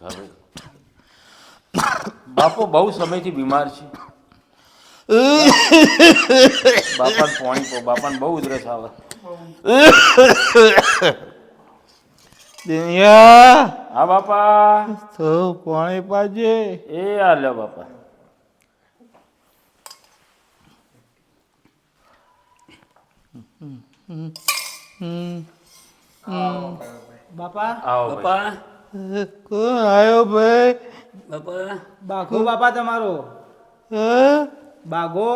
હવે બાપો બહુ સમયથી બીમાર છે. બાપાને પાણી પો બાપાને બહુ ઉધરસ આવે. દિનિયા! હા બાપા. તો પાણી પાજે. એ આ લ્યો બાપા. બાપા. બાપા. કોણ આવ્યો ભાઈ. બાપા. બાઘો બાપા તમારો. હા? બાઘો.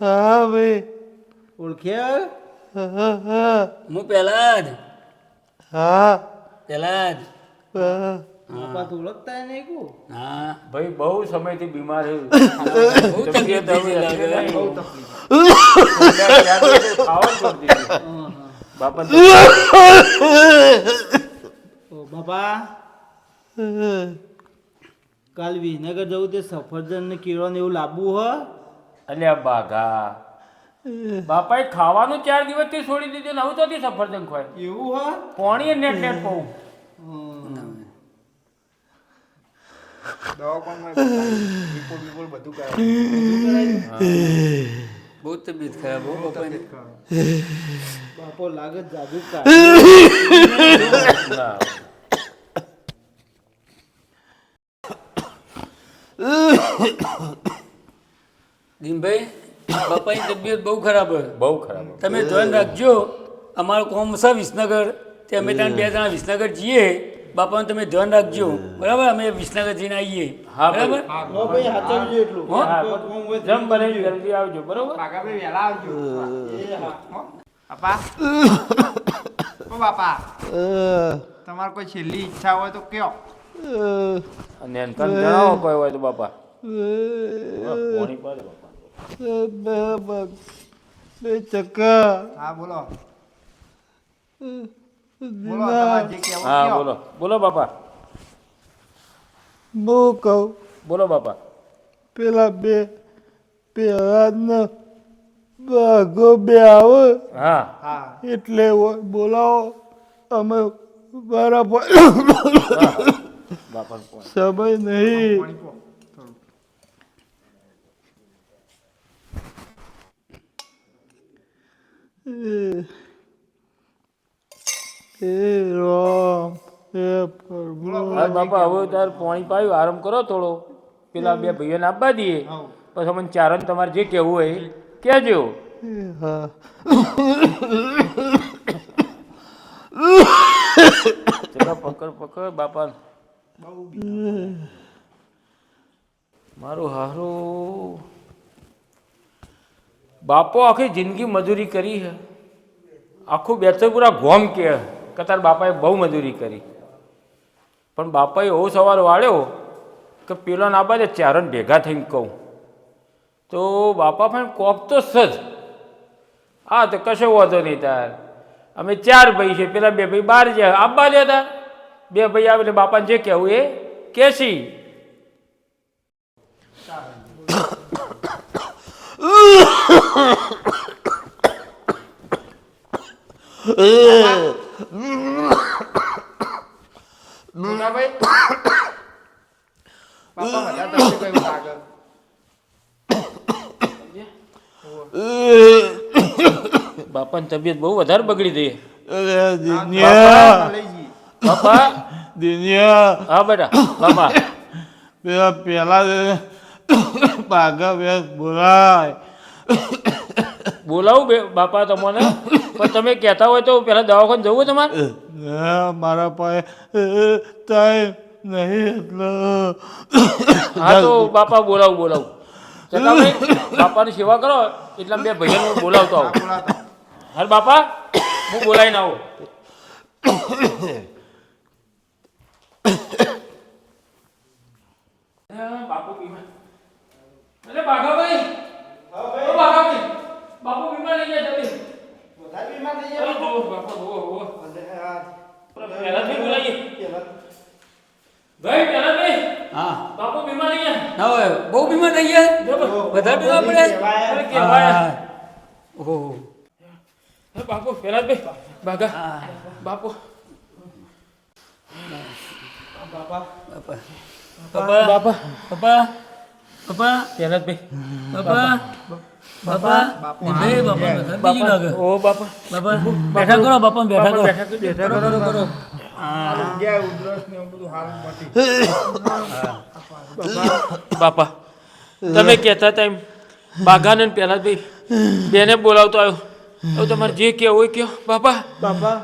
હા ભાઈ. ઓળખ્યા હા હા હું. પહેલા જ હા. પહેલા જ હા. બાપા તો ઓળખતા નહીં કો હા. ભાઈ બહુ સમયથી બીમાર છે બહુ તકલીફ લાગે. બહુ તકલીફ. બાપા ઓ બાપા કાલ વિસનગર જવું તે સફરજન ને કેળો ને એવું લાવવું હ? અલ્યા બાઘા બાપાએ ખાવાનું ચાર દિવસથી છોડી દીધું ને હવે તો સફરજન ખોય એવું હ? ને નેટ નેટ પવું બહુ તબિયત ખરાબ હો બાપો લાગે જાદુ કા બાપાની તબિયત બહુ ખરાબ હોય. બહુ ખરાબ તમે ધ્યાન રાખજો અમારું કોમ છે વિસનગર તે અમે ત્યાં બે જણા વિસનગર જઈએ બાપાનું તમે ધ્યાન રાખજો. બરાબર? અમે વિસનગર જઈને આવીએ. હા, બરાબર? જમ ભાઈ જલ્દી આવજો એમ જલ્દી આવજો. બરોબર બાપા? બાપા. તમારે કોઈ છેલ્લી ઈચ્છા હોય તો કયો. અને એનકન જણાવો કોઈ હોય તો બાપા. પાણી પાડે બાપા. બે ચક્કા હા બોલો. બોલો તમારે જે કહેવું હા બોલો. બોલો બાપા. હું કહું? બોલો બાપા. પેલા બે પેલા ભાગો બે આવે. હા. હા. એટલે બોલાવો. અમે બરાબર. સમય નહીં. રામ બાપા હવે તાર પાણી પાયું. આરામ કરો થોડો. પેલા બે ભાઈઓને આપવા દઈએ. પછી અમને ચારણ તમારે જે કહેવું હોય એ કહેજો. હા પકડ પકડ બાપા. મારું હારું. બાપો આખી જિંદગી મજૂરી કરી હે આખું બેચરપુરા ગોમ કે કે તાર બાપાએ બહુ મજૂરી કરી. પણ બાપાએ એવો સવાલ વાળ્યો કે પેલો ના બાજે ચારણ ભેગા થઈને કહું. તો બાપા પણ કોક તો સજ હા તો કશો વાંધો નહીં તાર. અમે ચાર ભાઈ છે, પેલા બે ભાઈ બાર જાય આબા જતા બે ભાઈ આવે એટલે બાપાને જે કહેવું એ કેસી બાપાની તબિયત બહુ વધારે બગડી લઈ જઈએ. બાપા દિનિયા હા બેટા બાપા પેલા પેલા બે બોલાય બોલાવું બે બાપા તમને પણ તમે કહેતા હોય તો પહેલાં દવાખાને જવું તમારે ના, મારા પાસે ટાઈમ નહીં એટલે હા તો બાપા બોલાવું બોલાવું ચકાભાઈ બાપાની સેવા કરો એટલે બે ભાઈઓને હું બોલાવતો આવું હાલ બાપા હું બોલાવીને આવું બાપુ બીમાર અરે બાઘાભાઈ ઓ બાઘાભાઈ બાપુ બીમાર થઈ ગયા જલ્દી વધારે બીમાર થઈ અરે જાય જુઓ, બાપા જુઓ, જુઓ. બાપુ પહેલાથી બોલાવીએ પેલા ભાઈ પહેલાથી હા બાપુ બીમાર થઈ ગયા ના હોય બહુ બીમાર થઈ ગયા જબરજસ્ત. વધારે બીમાર પડે કહેવાય. અરે કહેવાય. હા. ઓહો અરે બાપુ પહેલાથી બાઘા હા બાપુ બાપા બાપા બાપા બાપા બાપા પહેલાદભાઈ બાપા બાપા એ બાપા બીજું લાગે ઓ બાપા બાપા બેઠા કરો બાપા બેઠા કરો બેઠા કરો કરો કરો ગયા ઉધરસ ને એવું બધું હારું મટી બાપા તમે કહેતા હતા એમ બાઘાને પહેલાદભાઈ બેને બોલાવતો આવ્યો હવે તમારે જે કહેવું હોય કયો બાપા બાપા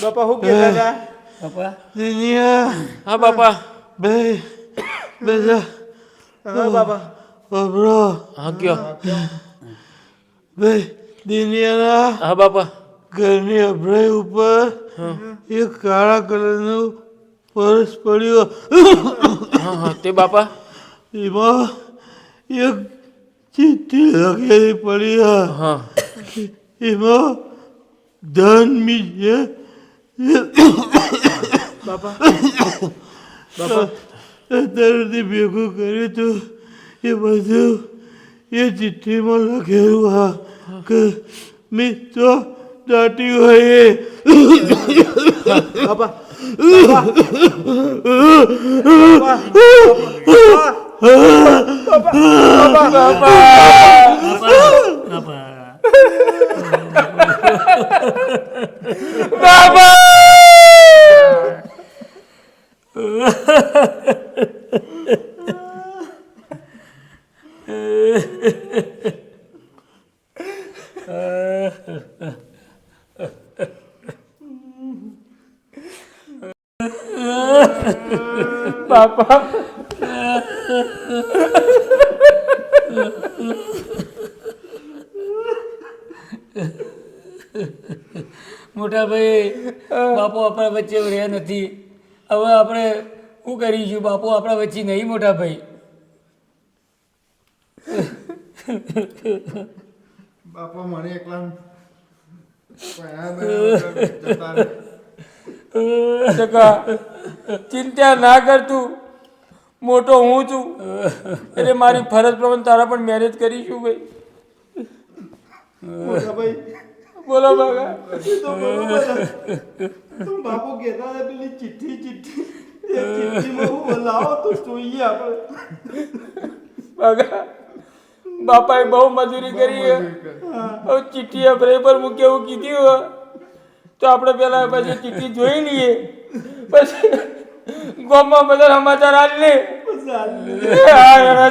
બાપા શું કહેતા હતા બાપા દિનિયા હા બાપા બે બેજા હા બાપા બબરો હા કયો બે દિનિયાના હા બાપા ઘરની અભરાઈ ઉપર એક કાળા કલરનું પર્સ પડ્યો હા હા તે બાપા એમાં એક ચિઠ્ઠી લખેલી પડી હા. એમાં ધન મી છે બાપા અત્યારથી ભેગું કર્યું હતું એ બધું એ ચિઠ્ઠીમાં લખેલું હા કે મિત્રો દાટી હોય એ. બાપા બાપા બાપા મોટા ભાઈ બાપુ આપણા વચ્ચે રહ્યા નથી હવે આપણે શું કરીશું? બાપુ આપણા વચ્ચે નહીં મોટા ભાઈ. બાપા મને એકલા ચિંતા ના કર તું. મોટો હું છું. એટલે મારી ફરજ પ્રમાણે તારા પણ મેરેજ કરીશું ભાઈ. ભાઈ બોલો તો છે. બાપુ કહેતા હતા પેલી ચિઠ્ઠી ચિઠ્ઠી. એ ચિઠ્ઠીમાં હું લાવો તો જોઈએ આપણે. બાગા બાપાએ બહુ મજૂરી કરી હવે ચિઠ્ઠી આપણે પર મૂકે એવું કીધું હોય તો આપણે પેલા પછી ચિઠ્ઠી જોઈ લઈએ. પછી ગોમમાં બધા સમાચાર આવી લે. હા,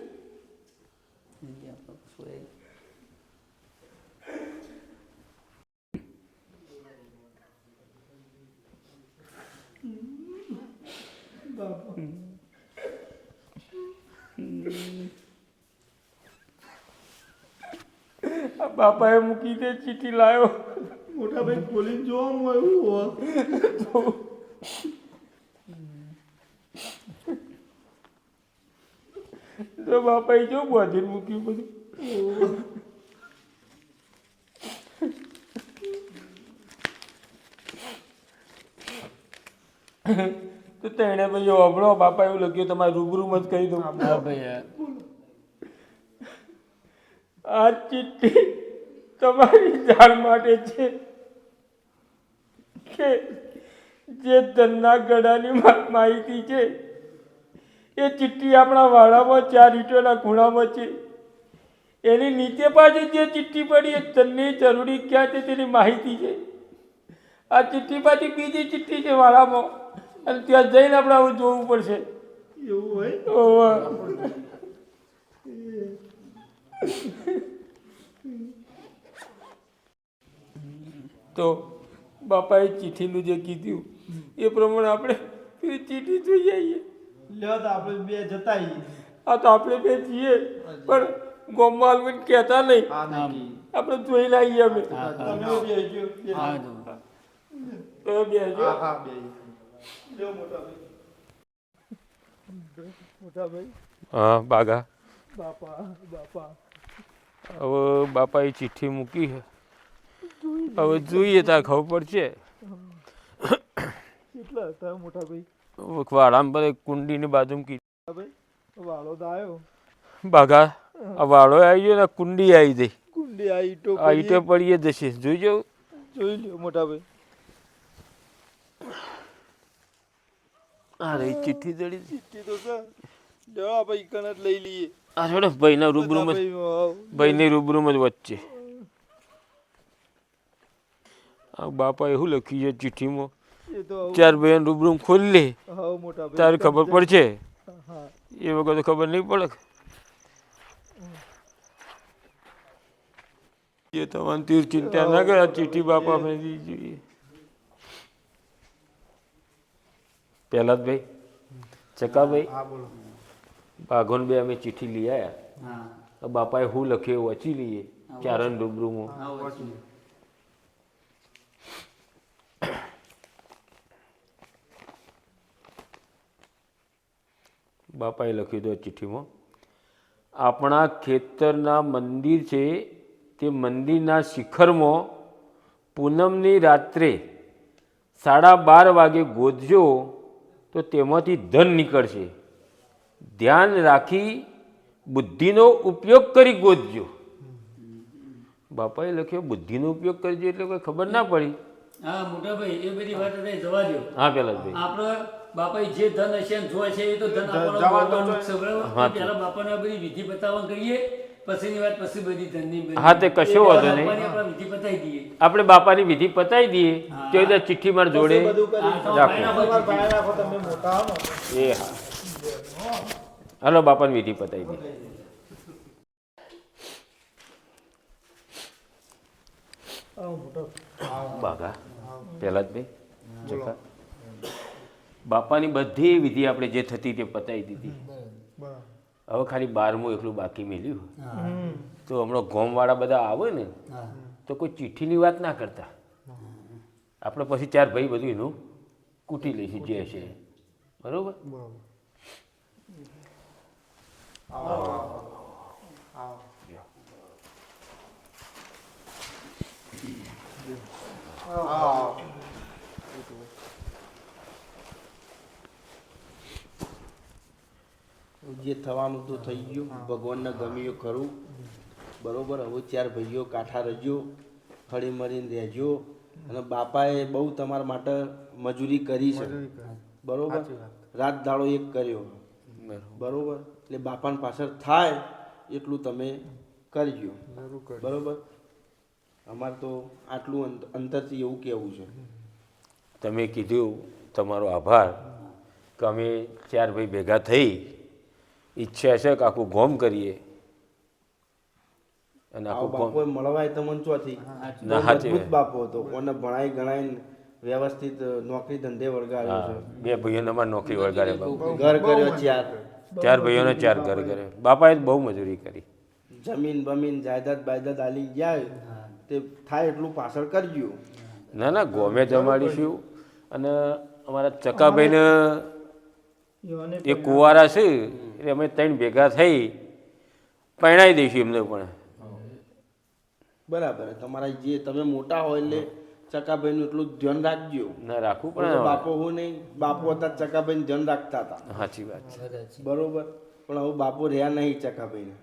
રાજા. બાપાએ મૂકી દે ચીઠી લાવ્યો મોટા ભાઈ ખોલીને જોવા એવું હોય તો બાપાએ જો બાંધીને મૂક્યું બધું તો તેણે ભાઈ અભળો બાપા એવું લખ્યું તમારે રૂબરૂમાં જ કહી હા. આ ચિઠ્ઠી તમારી જાણ માટે છે કે જે ધનના ગળાની માહિતી છે એ ચિઠ્ઠી આપણા વાડામાં ચાર ઈંટોના ખૂણામાં છે. એની નીચે પાછી જે ચિઠ્ઠી પડી એ ધનની જરૂરી ક્યાં છે તેની માહિતી છે. આ ચિઠ્ઠી પાછી બીજી ચિઠ્ઠી છે વાડામાં. અને ત્યાં જઈને આપણે આવું જોવું પડશે. એવું હોય? તો બાપાએ ચિઠ્ઠીનું જે કીધું એ પ્રમાણે આપણે પેલી ચિઠ્ઠી જોઈ આવીએ. લ્યો તો આપણે બે જતા આ તો આપણે બે જઈએ પણ ગોમમાં આવીને કહેતા નહીં. આપણે જોઈ લાવીએ અમે. બે. તમે જો. હા હા બે. લ્યો મોટા ભાઈ મોટા ભાઈ હા બાગા. બાપા બાપા. હવે બાપાએ ચિઠ્ઠી મૂકી છે. હવે જોઈએ ત્યાં ખબર પડશે. કેટલા હતા મોટા ભાઈ વાળામાં પર કુંડીની બાજુમાં કીધું. વાળો આવ્યો. બાઘા આ વાળો આવી ગયો ને કુંડી આવી જઈ કુંડી આ તો આ ઈટો પડીએ. જશે. જોઈજો જોઈ લ્યો મોટા ભાઈ આ રહી ચિઠ્ઠી જડી ચિઠ્ઠી તો છે. આ ભાઈ કણ જ લઈ લઈએ. આ છોડો ભાઈના રૂબરૂમાં ભાઈ ભાઈની રૂબરૂમાં જ વચ્ચે. આ બાપા એવું લખ્યું છે ચિઠ્ઠીમાં. ચાર ભાઈઓને રૂબરૂમ ખોલી લે. તારે ખબર પડશે. એ વખત ખબર નહીં પડે. એ તમારી તીર ચિંતા ના કરે આ ચિઠ્ઠી બાપા મેં જોઈએ. પહેલા જ ચકાભાઈ હા બાઘોન બે અમે ચિઠ્ઠી લઈ આવ્યા બાપાએ હું લખ્યું વાંચી લઈએ ચારણ રૂબરૂમાં. બાપાએ લખ્યું હતું ચિઠ્ઠીમાં આપણા ખેતરના મંદિર છે તે મંદિરના શિખરમાં પૂનમની રાત્રે સાડા બાર વાગે ગોતજો તો તેમાંથી ધન નીકળશે. ધ્યાન રાખી બુદ્ધિનો ઉપયોગ કરી ગોતજો. બાપાએ લખ્યો બુદ્ધિનો ઉપયોગ કરજો એટલે કોઈ ખબર ના પડી. હા મોટા ભાઈ એ બધી વાત જવા દો હા પેલા ભાઈ. આપણે બાપા જે ધન હશે જોવા જો હશે એ તો ધન આપણને ભોગવવાનું જ છે, બરાબર? હા, પહેલા બાપાને બધી વિધિ બતાવવા કરીએ. પછીની વાત પછી બધી ધનની. હા, તે કશો વાંધો નહીં. આપણે વિધિ પતાવી દઈએ. આપણે બાપાની વિધિ પતાવી દઈએ તો એ તો ચિઠ્ઠી માર જોડે રાખો. તમે મોટા હો એ હા. હાલો બાપાની વિધિ પતાવી દઈએ. બાગા મોટા પહેલા જ ભાઈ ચકા બાપાની બધી વિધિ આપણે જે થતી તે પતાવી દીધી. બરાબર. હવે ખાલી બારમું એકલું બાકી મેલ્યું. હમ. તો હમણાં ગોમવાળા બધા આવે ને તો કોઈ ચિઠ્ઠીની વાત ના કરતા. આપણે પછી ચાર ભાઈ બધું એનું કૂટી લઈશું જે છે બરોબર? બરાબર. જે થવાનું તો થઈ ગયું. ભગવાનને ગમ્યું ખરું. બરોબર હવે ચાર ભાઈઓ કાંઠા રજો હળી મળીને રહેજો. અને બાપાએ બહુ તમારા માટે મજૂરી કરી છે. બરોબર? રાત દાડો એક કર્યો. બરોબર. એટલે બાપાને પાછળ થાય એટલું તમે કરજો. બરોબર? અમારે તો આટલું અંત- અંતરથી એવું કહેવું છે. તમે કીધું તમારો આભાર કે અમે ચાર ભાઈ ભેગા થઈ ઈચ્છા છે કે આખું ગોમ કરીએ. અને આખું બાપો મળવાય તો ચોથી ના, બહુ સાચી મજબૂત બાપો હતો. કોને ભણાઈ ગણાઈ વ્યવસ્થિત નોકરી ધંધે વળગાડ્યો છે. બે ભાઈઓને અમારે નોકરી વળગાડે ઘર કર્યો ચાર. ચાર ભાઈઓને ચાર ઘર કરે બાપાએ બહુ મજૂરી કરી. જમીન બમીન જાયદાદ બાયદાદ આલી જાય તે થાય એટલું પાછળ કરજો. ના ના ગોમે જમાડીશું. અને અમારા ચકાભાઈને એ કુંવારા છે એટલે અમે ત્રણ ભેગા થઈ પરણાવી દઈશું એમને પણ. બરાબર તમારા જે તમે મોટા હોય એટલે ચકાભાઈનું એટલું ધ્યાન રાખજો. ના રાખવું પણ પણ બાપો હું નહીં બાપો હતા ચકાભાઈને ધ્યાન રાખતા હતા. સાચી વાત છે. બરોબર પણ હવે બાપો રહ્યા નહીં ચકાભાઈને.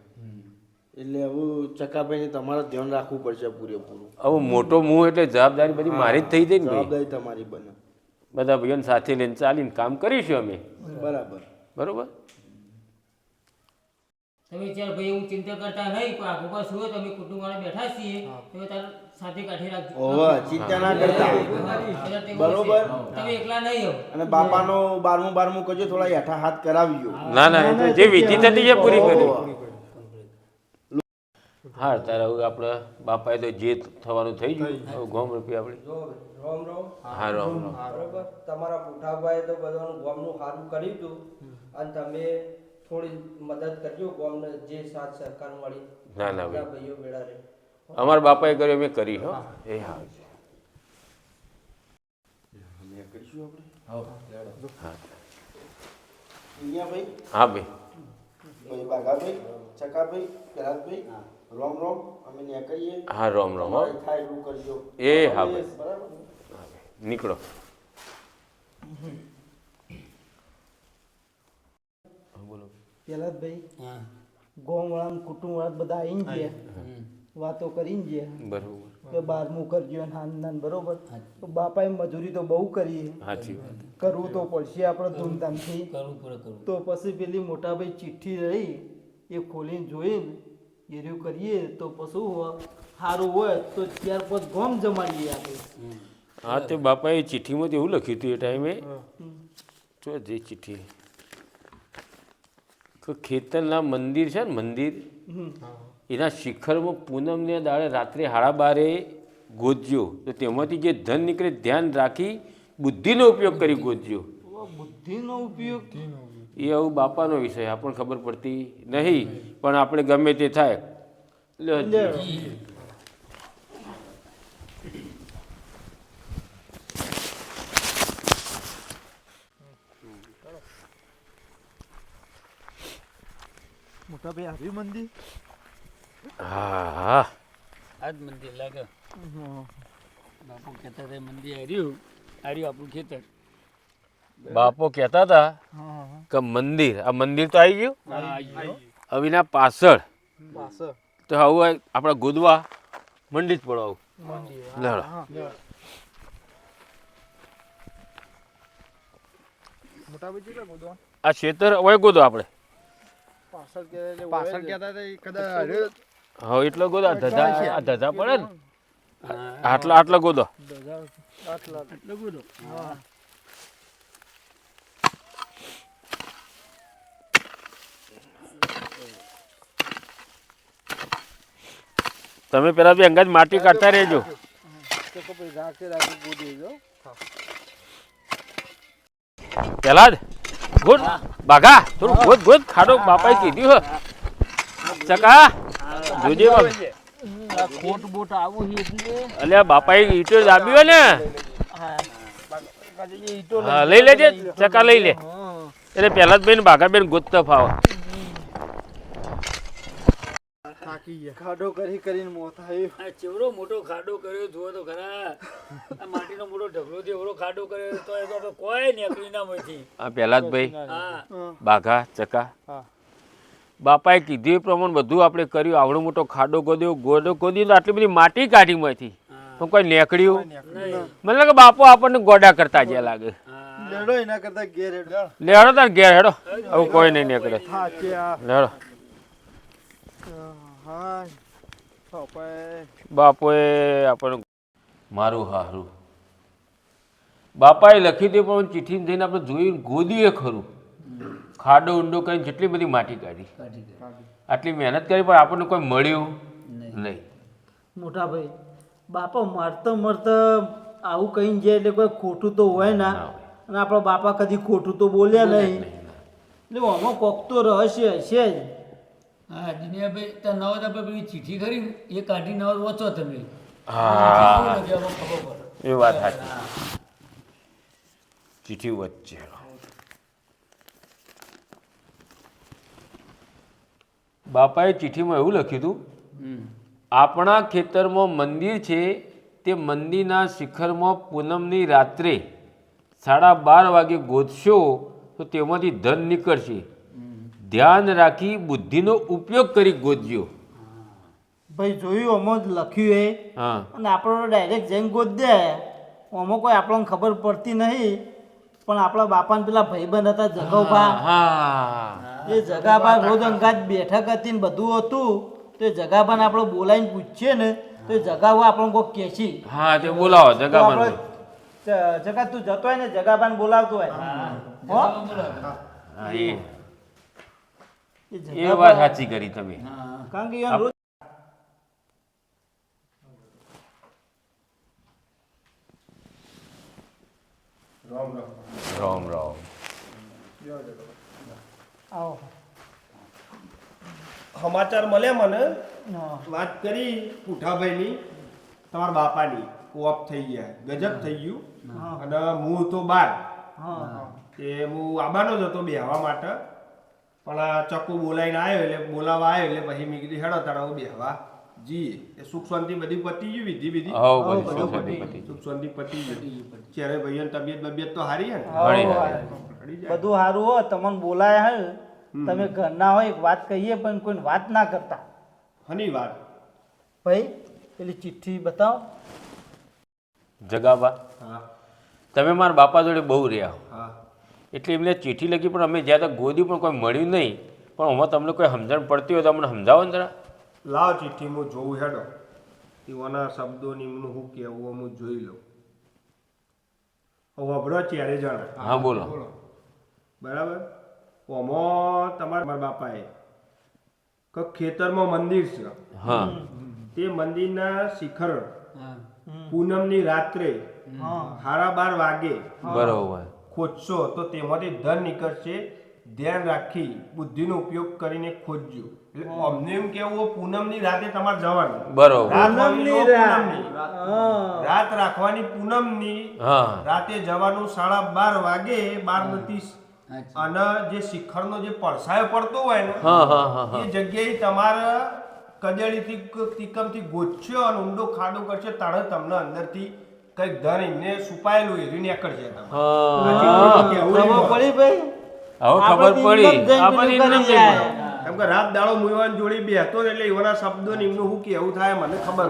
એટલે હવે ચકાભાઈને તમારે ધ્યાન રાખવું પડશે પૂરેપૂરું. હવે મોટો મું એટલે જવાબદારી બધી મારી જ થઈ જાય ને જવાબદારી તમારી બને. બધા ભાઈઓને સાથે લઈને ચાલીને કામ કરીશું અમે. બરાબર. બરોબર? તમે ચાલ ભાઈ એવું ચિંતા કરતા નહીં પણ આખો પાસ હોય તમે કુટુંબ વાળા બેઠા છીએ તમે તાર સાથે કાઢી રાખજો. ઓહો ચિંતા ના કરતા. બરોબર. તમે એકલા નહીં હો. અને બાપાનો બારમું બારમું કરજો થોડા હેઠા હાથ કરાવજો. ના ના એ જે વિધિ થતી છે પૂરી કરી. હા તારે હવે આપણે બાપાએ તો જે થવાનું થઈ ગયું. ગોમ રૂપિયા આપણે. રોમ રોમ. હા રોમ રોમ. બરોબર. તમારા પુઠાભાઈએ તો બધાનું ગોમનું સારું કર્યું હતું. અને તમે થોડી મદદ કરજો ગોમને જે સાથ સરકાર મળી. ના ના ભાઈ. ભાઈઓ ભેળા રહે. અમારા બાપાએ કર્યું અમે કરી હો. એ હા અમે કરીશું આપણે? હા. અહીંયા ભાઈ? હા ભાઈ. ભાઈ બાગાભાઈ ચકાભાઈ કરાતભાઈ રોમ રોમ અમે ત્યાં કહીએ. હા રોમ રોમ હો. થાય એટલું કરજો. એ હા બરાબર? નીકળો. પેલા ભાઈ હા. ગોમ વાળા કુટુંબ વાળા બધા આવીને ગયા વાતો કરીને ગયા. બરોબર. કે બારમું કરજો ને હાન નાન બરોબર? તો બાપાએ મજૂરી તો બહુ કરી. સાચી વાત. કરવું તો પડશે આપણે ધૂમધામથી કરવું પડે તો પછી પેલી મોટાભાઈ ચિઠ્ઠી રહી એ ખોલીને જોઈને એ રહ્યું કરીએ તો પશુ સારું હોય તો ત્યાર પછી ગોમ જમાડીએ આપણે. હા તે બાપાએ ચિઠ્ઠીમાં એવું લખ્યું હતું એ ટાઈમે. જો જે ચિઠ્ઠી. તો ખેતરના મંદિર છે ને મંદિર એના શિખરમાં પૂનમને દાડે રાત્રે હાડા બારે ગોજ્યો તો તેમાંથી જે ધન નીકળે ધ્યાન રાખી બુદ્ધિનો ઉપયોગ કરી ગોજ્યો બુદ્ધિનો ઉપયોગ. એ આવું બાપાનો વિષય આપણને ખબર પડતી નહીં પણ આપણે ગમે તે થાય. મોટા ભાઈ આવ્યું મંદિર? હા હા. આ જ મંદિર લાગે. બાપુ કહેતા મંદિર હાર્યું હાર્યું આપણું ખેતર. બાપો કહેતા હતા કે મંદિર આ મંદિર તો આવી ગયું? હા હવે એના પાછળ. તો હવે આપણા ગોદવા મંડી જ પડો લડો. આ ક્ષેત્ર હવે ગોદો આપણે. હવે એટલો ગોદો ધજા આ ધજા પડે ને? હા. આટલા આટલા ગોદો. આટલા ગોદો. તમે પેલા બી અંગાજ માટી કાઢતા રહેજો. પેલા જ. ગુડ બાઘા થોડું ગોદ ગોદ ખાડો બાપાએ કીધું હો. ચકા જોજે ખોટ બોટ આવું એટલે અલ્યા બાપાએ ઈટો દાબી ને. હા લઈ લેજે ચકા લઈ લે. એટલે પેલા જ બેન બાઘા બેન ગોતતા ફાવો. થાકી ગયા. ખાડો કરી કરીને મોત આવ્યું. આ ચેવડો મોટો ખાડો કર્યો જુઓ તો ખરા. આ માટીનો મોટો ઢગલો છે એવડો ખાડો કર્યો તો એ તો આપણે કોઈ નીકળી ના મળતી. આ પેલા જ ભાઈ હા. બાઘા ચકા. હા. બાપાએ કીધું એ પ્રમાણે બધું આપણે કર્યું. આવડો મોટો ખાડો ગોદ્યો ગોડો ગોદ્યો તો આટલી બધી માટી કાઢી માંથી પણ કોઈ નીકળ્યું? મને લાગે બાપો આપણને ગોડા કરતા જે લાગે. લેડો એના કરતા ઘેર હેડો. લેડો તાર ઘેર હેડો. હવે કોઈ નહીં નીકળે. લેડો. બાપોએ આપણને મારું હારું. બાપાએ લખી દે પણ ચિઠ્ઠી થઈને આપણે જોયું ગોદીએ ખરું. ખાડો ઊંડો કરીને જેટલી બધી માટી કાઢી. આટલી મહેનત કરી પણ આપણને કોઈ મળ્યું નહીં. મોટા ભાઈ બાપા મરતો મરતો આવું કહીને જાય એટલે કોઈ ખોટું તો હોય ના. ના અને આપણા બાપા કદી ખોટું તો બોલ્યા નહીં. એટલે આમાં કોક તો રહસ્ય હશે જ. હા દિનિયાભાઈ ત્યાં નવા આપણે પેલી ચીઠી ખરી? ને, એ કાઢી નવા વાંચો તમે. હા. એ વાત સાચી. ચિઠ્ઠી વચ્ચે. બાપાએ ચિઠ્ઠીમાં એવું લખ્યું હતું આપણા ખેતરમાં મંદિર છે તે મંદિરના શિખરમાં પૂનમની રાત્રે સાડા બાર વાગે ગોતશો તો તેમાંથી ધન નીકળશે. ધ્યાન રાખી બુદ્ધિનો ઉપયોગ કરી ગોદ્યો. ભાઈ જોયું આમાં લખ્યું એ? અને આપણો ડાયરેક્ટ જઈને ગોદ્ય દે આમાં કોઈ આપણને ખબર પડતી નહીં પણ આપણા બાપાને પેલા ભાઈબંધ હતા જગાભા હા એ જગાભા રોજ અંગાત બેઠક હતી ને બધું હતું તો એ જગાભાને આપણે બોલાવીને પૂછીએ ને તો એ જગાભા આપણને કોઈ કહે છે હા તે બોલાવો તો જગામાં આપણે જ- જગા તું જતો હોય ને જગાભાન બોલાવતો હોય. હો. હા? એ એ એ વાત સાચી કરી તમે. કારણ કે યાર રોજ રામ રામ. આવો. સમાચાર મળે મને? વાત કરી પુઠાભાઈની તમારા બાપાની. ઓફ થઈ ગયા. ગજબ થઈ ગયું. અને હું તો બાર. હા. તે હું આબાનો જ હતો બેહવા માટે. પણ આ ચક્કુ બોલાવીને આવ્યો એટલે બોલાવા આવ્યો એટલે પછી મેં કીધું હેડો તારા બેહવા જીએ. એ સુખ શાંતિ બધી પતી ગયું વિધિ વિધિ? સુખ શાંતિ પતી પતી સુખ શાંતિ પતી ગયું ત્યારે ભાઈઓની તબિયત બબિયત તો હારી હે હારી. બધું સારું હો તમને બોલાયા હે તમે ઘરના હોય એક વાત કહીએ પણ કોઈ વાત ના કરતા. હની વાત? ભાઈ પેલી ચિઠ્ઠી બતાવો. જગાબા હા. તમે મારા બાપા જોડે બહુ રહ્યા હા. એટલે એમને ચિઠ્ઠી લખી પણ અમે જ્યાં તક ગોદી પણ કોઈ મળ્યું નહીં. પણ આમાં તમને કોઈ સમજણ પડતી હોય તો અમને સમજાવો ને જરા. લાવ ચિઠ્ઠી હું જોઉં હેડો. એવાના શબ્દોની એમનું શું કહેવું હું જોઈ લઉં. હવે અભરો ત્યારે જણા. હા બોલો. બરાબર? ઓમાં તમારા મારા બાપાએ. કે ખેતરમાં મંદિર છે. હા. તે મંદિરના શિખર પૂનમની રાત્રે સાડા બાર વાગે બરોબર. ખોદશો તો તેમાંથી ધન નીકળશે. ધ્યાન રાખી બુદ્ધિનો ઉપયોગ કરીને ખોજજો. એટલે અમને એમ કેવું પૂનમની રાતે તમારે જવાનું. બરોબર. રાત. નો રાખવાની પૂનમની. હા. રાતે જવાનું સાડા બાર વાગે બાર ને ત્રીસ. અને જે શિખરનો જે પરસાયો પડતો હોય ને હા હા હા હા. એ જગ્યાએ તમારે તીકમથી ગોઠશો અને ઊંડો ખાડો કરશે તાણે તમને અંદરથી કંઈક એમને છુપાયેલું નીકળશે તમે હા. ખબર પડી ભાઈ? હવે ખબર પડી. ઇન્કમ જઈ કેમ કે રાત દાડો મુયવાન જોડી બે હતો એટલે એવાના શબ્દો ને એમનું શું કેવું થાય મને ખબર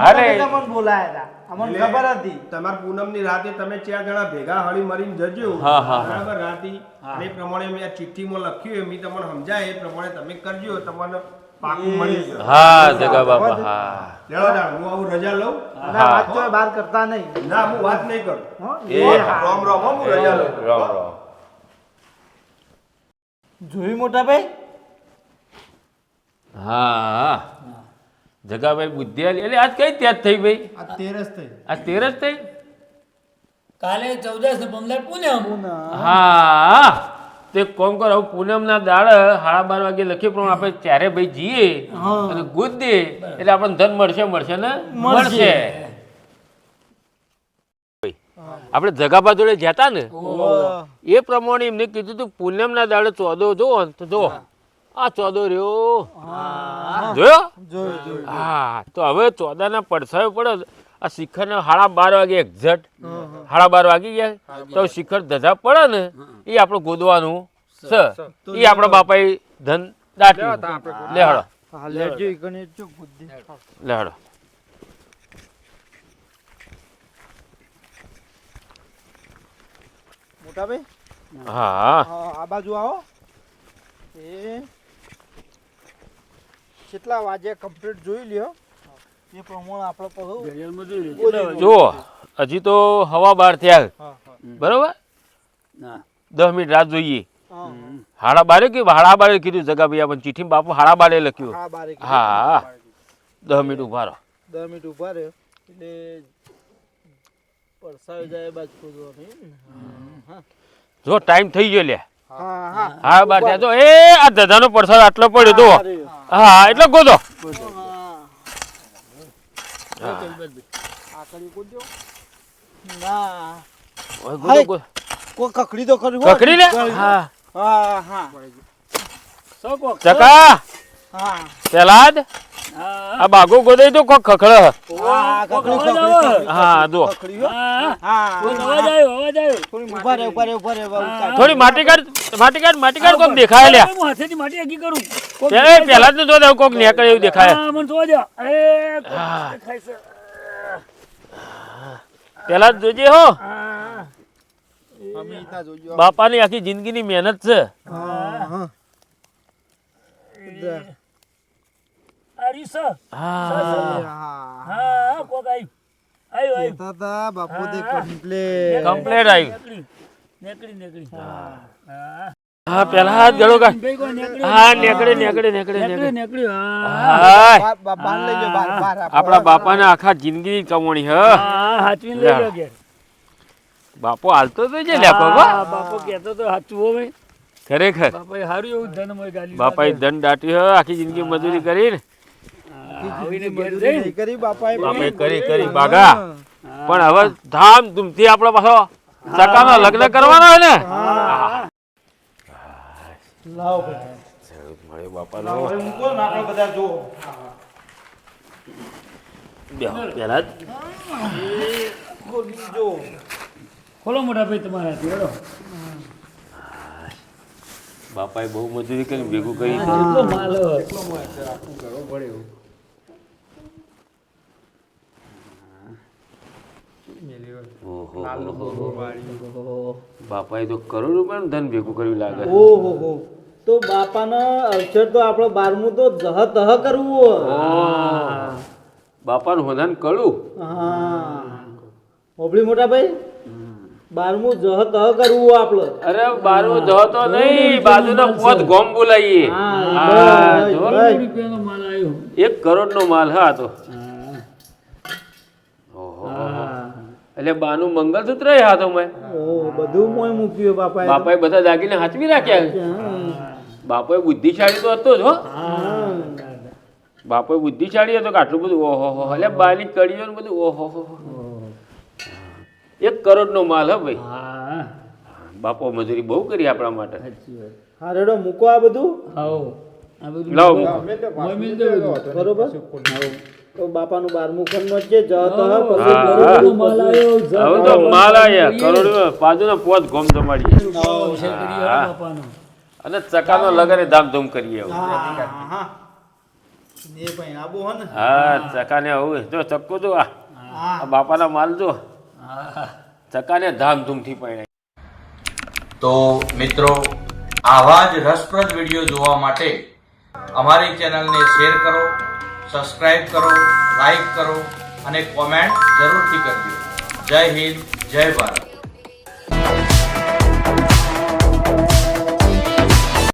અરે. તમને બોલાયા હતા. અમને ખબર હતી. તમાર પૂનમની રાતે તમે ચાર જણા ભેગા હળી મરીને જજો. હા, હા, હા. બરાબર રાતી. અને એ પ્રમાણે મેં આ ચિઠ્ઠીમાં લખ્યું એ ઈ તમને સમજાય એ પ્રમાણે તમે કરજો. તમને હા જગા બાપા હા. હું આવું રજા લઉં. વાત તો બહાર કરતા નહીં. ના હું વાત નહીં કરું. એ રામ રામ હું રજા લઉં. રામ રામ. જોયું મોટા ભાઈ હા. જગાભાઈ બુદ્ધિ આલી. એટલે આજ કઈ ત્યાજ થઈ ભાઈ? આ તેરસ થઈ. આ તેર જ થઈ? કાલે ચૌદસ ને પંદર પૂનમ હા. તે કોમ કરો પૂનમના દાડ સાડા બાર વાગે લખી પણ આપણે ચારે ભાઈ જઈએ અને ગુજ દે એટલે આપણને ધન મળશે મળશે ને મળશે. આપણે જગાબા જોડે જતા ને એ પ્રમાણે એમને કીધું તું પૂનમના દાડે ચોદો જોવો ને તો જો. આ ચોદો રહ્યો. જોયો. હા તો હવે ચોદાના પડછાયો પડે. આ શિખરને હાડા બાર વાગે એક્ઝેક્ટ હાડા બાર વાગી ગયા. તો શિખર ધજા પડે ને એ આપણે ગોદવાનું છે. એ આપણા બાપાએ ધન દાટ્યું. લે હળો હા લેજો ઈ ગણેશ જો બુદ્ધિ લે હળો મોટા ભાઈ હા. હા, આ બાજુ આવો. એ કેટલા વાગે કમ્પ્લીટ જોઈ લ્યો. એ પ્રમાણે આપણે પછી? જુઓ હજી તો હવા બાર થયા બરોબર? દસ મિનિટ રાત જોઈએ. હાડા બારે કે હાડા બારે કીધું જગાભાઈ પણ ચીઠી બાપુ હાડા બારે લખ્યું. હા બારે કીધું. હા દસ મિનિટ ઊભા રહો. દસ મિનિટ ઊભા રહ્યો એટલે પરસાવી જાય બાજુ જો ટાઈમ થઈ ગયો લે. હા હા. હા બાર ત્યાં જો એ આ ધધાનો પરસાદ આટલો પડ્યો તો. હા. એટલે ગોદો હા આકડી કૂદ્યો ના હવે ગોદો, ગોદો. કોઈ કકડી તો ખરી હો. કકડી લે? હા. હા હા સો ચકા. હા. આ બાગો ગોદાઈ તો કોક ખખડ હા. આવ્યો થોડી માટી કાઢ માટી કાઢ માટી કાઢ કોક દેખાય લ્યા. હાથેથી માટી આગી કરું. એ પહેલા. જ જો કોક નેકળે એવું દેખાય. હા મને દો. એ દેખાય છે. પેલા જોજે હો. હા. અમે ઈતા જોજો. બાપાની આખી જિંદગીની મહેનત છે. હા હા. આ રીસ હા. હા કોક આવ્યું આવ્યું આવ્યું કહેતા બાપુ તે કમ્પ્લેટ. કમ્પ્લેટ આવ્યું નેકડી નેકડી હા. હા. પેલા હાથ ગળો નીકળી હા નેકળે નેકળે નીકળી નેકળે હા. હાય બાર લઈ જો બાર બાર આપણા બાપાને આખા જિંદગીની કમાણી હ. હા હાચવીને લઈ જો ઘેર. બાપો હાલતો તો છે લ્યા હા, બાપા બાપો કહેતો તો સાચું હો ભાઈ ખરેખર. બાપાએ હારું એવું ધન મોય ગાલ્યું બાપાએ ધન દાટ્યું હ આખી જિંદગી મજૂરી કરીને. આવીને ઘેર જઈને. કરી બાપાએ બાપાએ કરી કરી બાગા. પણ હવે ધામ ધૂમથી આપણો પાછો સકાનો લગ્ન કરવાનો હોય ને? લાવો મળે મૂકો ને આપણે બધા જુઓ. પહેલા જો. ખોલો મોટા ભાઈ તમારા હાથથી, બાપાએ બહુ મજૂરી કરી ભેગું કરી. માલ. હ. ઓહો બાપાએ તો કરોડ રૂપિયાનું ધન ભેગું કર્યું લાગે ઓહો હો તો બાપાના અક્ષર તો આપણો બારમું તો જહ તહ કરવું હોય. બાપાનું હોદાન કળું. હા. ઓબળી મોટા ભાઈ? બારમું જહ તહ કરવું આપણે. અરે બારમું જહ તો નહીં બાજુનો પોત ગોમ બોલાઈએ. હા, એક કરોડ નો માલ હા તો ઓહો. એટલે બાનું મંગલસૂત્ર એ હાથો મેં. ઓહ બધું મોય મૂક્યું બાપાએ. બાપાએ બધા દાગીને હાચવી રાખ્યા. બાપોએ બુદ્ધિશાળી તો હતો જ હો. બાપોએ બુદ્ધિશાળી હતો કે આટલું બધું ઓહો હો એટલે બાની કડીઓ ને બધું ઓહો હો એક કરોડ નો માલ હો ભાઈ. હા. બાપો મજૂરી બહુ કરી આપણા માટે. હા રેડો મૂકો આ બધું. આવો આ બધું લાવો. બરોબર. તો બાપાનું બારમું ખંડ નો છે જહ તહ હા, પછી હા. બધો માલ આવ્યો જગ હવે તો માલ આયા કરોડ બાજુનો પોત ગોમ જમાડીએ. અને ચકાનો લગન ધામધૂમ કરીએ. હા હા એ ભાઈ આબુ હો ને. હા ચકાને હવે જો ચક્કો જો આ. આ બાપાના માલ જો. ચકાને ધામધૂમથી પહેણે તો મિત્રો આવા જ રસપ્રદ વીડિયો જોવા માટે અમારી ચેનલને શેર કરો સબસ્ક્રાઇબ કરો લાઈક કરો અને કોમેન્ટ જરૂરથી કરજો. જય હિન્દ જય ભારત.